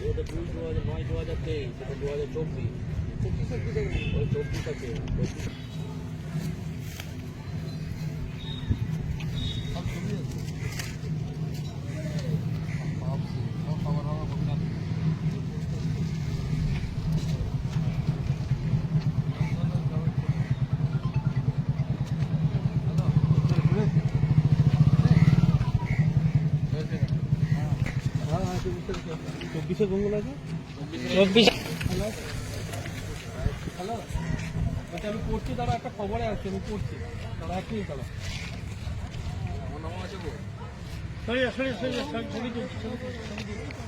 চব্বিশে। বঙ্গল আছে চব্বিশ হ্যালো আচ্ছা আমি পড়ছি দাঁড়া একটা খবরে আসছে আমি পড়ছি দাঁড়া এক মিনিট দাঁড়া সরি সরি সরি ছবি ছবি ছবি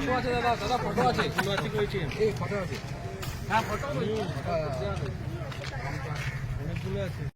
ফটো আছে দাদা দাদা ফটো আছে। এই ফটো আছে। হ্যাঁ ফটো অনেকগুলো আছে।